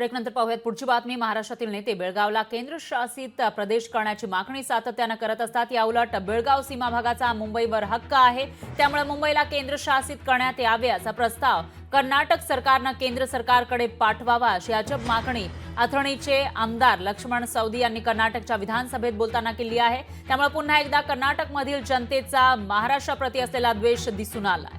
ब्रेकनंतर पाहूयात. पुढची बातमी महाराष्ट्रातील नेते बेळगावला केंद्रशासित प्रदेश करण्याची मागणी सातत्यानं करत असतात. याउलट बेळगाव सीमा भागाचा मुंबईवर हक्क आहे. त्यामुळे मुंबईला केंद्रशासित करण्यात यावे असा प्रस्ताव कर्नाटक सरकारनं केंद्र सरकारकडे पाठवावा अशी अजब मागणी अथणीचे आमदार लक्ष्मण सौदी यांनी कर्नाटकच्या विधानसभेत बोलताना केली आहे. त्यामुळे पुन्हा एकदा कर्नाटकमधील जनतेचा महाराष्ट्राप्रती असलेला द्वेष दिसून आला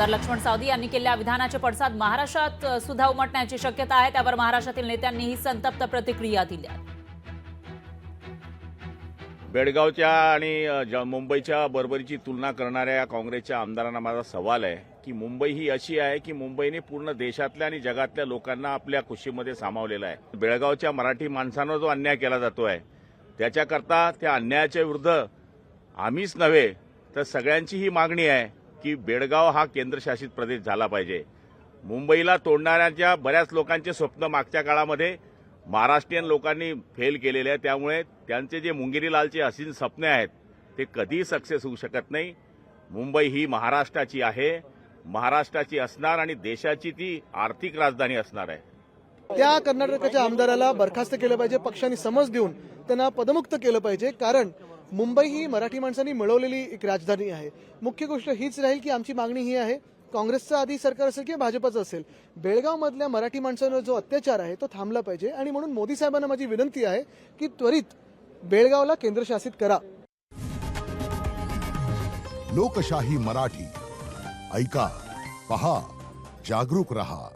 आमदार लक्ष्मण सावदी यांनी केलेल्या विधानाचे पडसाद महाराष्ट्रात सुद्धा उमटण्याची शक्यता आहे. त्यावर महाराष्ट्रातील नेत्यांनीही संतप्त प्रतिक्रिया दिल्या. बेळगावच्या आणि ज- मुंबईच्या बरोबरीची तुलना करणाऱ्या या काँग्रेसच्या आमदारांना माझा सवाल आहे की मुंबई ही अशी आहे की मुंबईने पूर्ण देशातल्या आणि जगातल्या लोकांना आपल्या खुशीमध्ये सामावलेला आहे. बेळगावच्या मराठी माणसांवर जो अन्याय केला जातो आहे त्याच्याकरता त्या अन्यायाच्या विरुद्ध आम्हीच नव्हे तर सगळ्यांची ही मागणी आहे की बेळगाव हा केंद्रशासित प्रदेश झाला पाहिजे. मुंबईला तोडणाऱ्यांच्या बऱ्याच लोकांचे स्वप्न मागच्या काळामध्ये महाराष्ट्रीयन लोकांनी फेल केलेले आहे त्यामुळे त्यांचे जे मुंगिरीलालचे असीन स्वप्ने आहेत ते कधीही सक्सेस होऊ शकत नाही. मुंबई ही महाराष्ट्राची आहे. महाराष्ट्राची असणार आणि देशाची ती आर्थिक राजधानी असणार आहे. त्या कर्नाटकाच्या आमदाराला बरखास्त केलं पाहिजे पक्षाने समज देऊन त्यांना पदमुक्त केलं पाहिजे. कारण मुंबई ही मराठी माणसांनी मिळवलेली एक राजधानी आहे. मुख्य गोष्ट हीच राहील की आमची मागणी ही आहे काँग्रेसचं आधी सरकार असेल किंवा भाजपचं असेल बेळगावमधल्या मराठी माणसांवर जो अत्याचार आहे तो थांबला पाहिजे आणि म्हणून मोदी साहेबांना माझी विनंती आहे की त्वरित बेळगावला केंद्रशासित करा. लोकशाही मराठी. ऐका पहा जागरूक रहा.